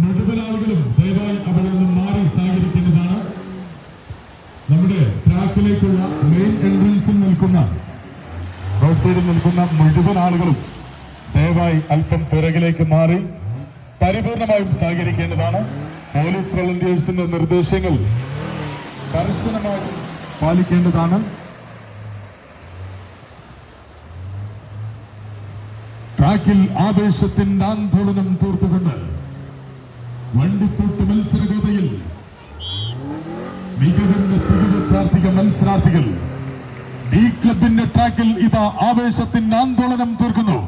മുഴുവൻ ആളുകളും ദയവായി അവിടെ നിന്ന് മാറി സഹകരിക്കേണ്ടതാണ്. നമ്മുടെ ട്രാക്കിലേക്കുള്ള മെയിൻ എൻട്രൻസിൽ നിൽക്കുന്ന റോഡ് നിൽക്കുന്ന മുഴുവൻ ആളുകളും ദയവായി അല്പം പിറകിലേക്ക് മാറി പരിപൂർണമായും സഹകരിക്കേണ്ടതാണ്. പോലീസ് വളണ്ടിയേഴ്സിന്റെ നിർദ്ദേശങ്ങൾ കർശനമായി പാലിക്കേണ്ടതാണ്. ട്രാക്കിൽ ആവേശത്തിന്റെ ആന്തോളനം തീർത്തുകൊണ്ട് മികവിന്റെ തികവച്ചാർത്തിക മത്സരാർത്ഥികൾ. ഈ ക്ലബിന്റെ ട്രാക്കിൽ ഇതാ ആവേശത്തിന്റെ ആന്തോളനം തീർക്കുന്നു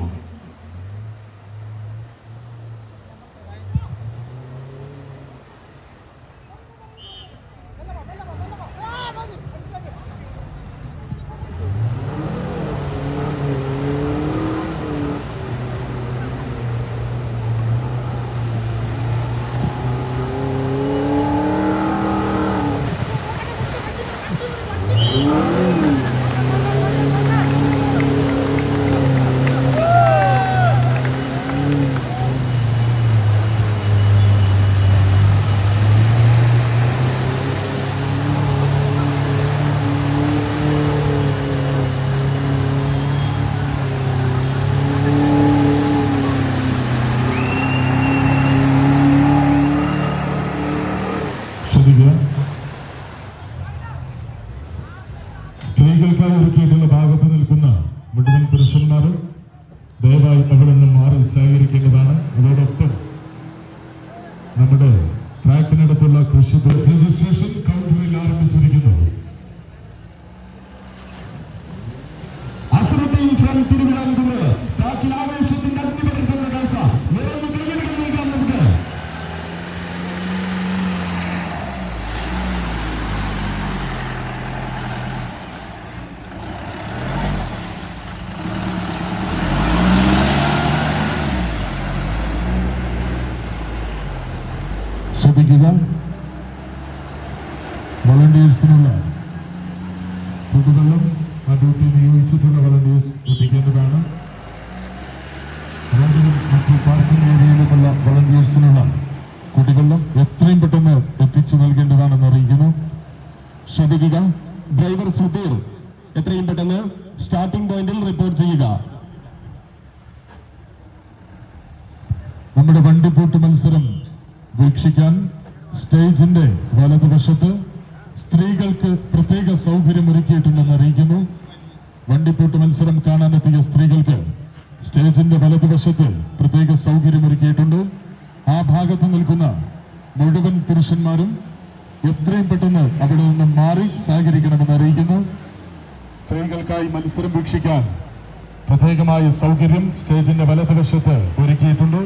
ശ്രദ്ധിക്കുക സ്ത്രീകൾക്കായി ഒരുക്കിയിട്ടുള്ള ഭാഗത്ത് നിൽക്കുന്ന മുഴുവൻ പുരുഷന്മാരും ദയവായി അവിടെ നിന്ന് മാറി സഹകരിക്കേണ്ടതാണ്. അതോടൊപ്പം നമ്മുടെ ട്രാക്കിനടുത്തുള്ള കൃഷി രജിസ്ട്രേഷൻ കൗണ്ടറിൽ ആരംഭിച്ചിരിക്കുന്നു. അസുരത്തെയും ഫ്രം തിരുവിതാംകൂർ ശ്രദ്ധിക്കുക വളണ്ടിയേഴ്സിനുള്ള കുടിവെള്ളം ആ ഡ്യൂട്ടി നിയോഗിച്ചിട്ടുള്ള വളണ്ടിയേഴ്സ് എത്തിക്കേണ്ടതാണ്. മറ്റു പാർക്കിംഗ് ഏരിയയിലുമുള്ള വളണ്ടിയേഴ്സിനുള്ള കുടിവെള്ളം എത്രയും പെട്ടെന്ന് എത്തിച്ചു നൽകേണ്ടതാണെന്ന് അറിയിക്കുന്നു. ശ്രദ്ധിക്കുക ഡ്രൈവർ സുധീർ എത്രയും പെട്ടെന്ന് സ്റ്റാർട്ടിംഗ് പോയിന്റിൽ റിപ്പോർട്ട് ചെയ്യുക. നമ്മുടെ വണ്ടിപ്പൂട്ട് മത്സരം വീക്ഷിക്കാൻ സ്റ്റേജിന്റെ വലതുവശത്ത് സ്ത്രീകൾക്ക് പ്രത്യേക സൗകര്യം ഒരുക്കിയിട്ടുണ്ടെന്ന് അറിയിക്കുന്നു. വണ്ടിപ്പൂട്ട് മത്സരം കാണാനെത്തിയ സ്ത്രീകൾക്ക് സ്റ്റേജിന്റെ വലതുവശത്ത് പ്രത്യേക സൗകര്യം ഒരുക്കിയിട്ടുണ്ട് ആ ഭാഗത്ത് നിൽക്കുന്ന മുഴുവൻ പുരുഷന്മാരും എത്രയും പെട്ടെന്ന് അവിടെ നിന്ന് മാറി സഹകരിക്കണമെന്ന് അറിയിക്കുന്നു. സ്ത്രീകൾക്കായി മത്സരം വീക്ഷിക്കാൻ പ്രത്യേകമായ സൗകര്യം സ്റ്റേജിന്റെ വലതുവശത്ത് ഒരുക്കിയിട്ടുണ്ട്.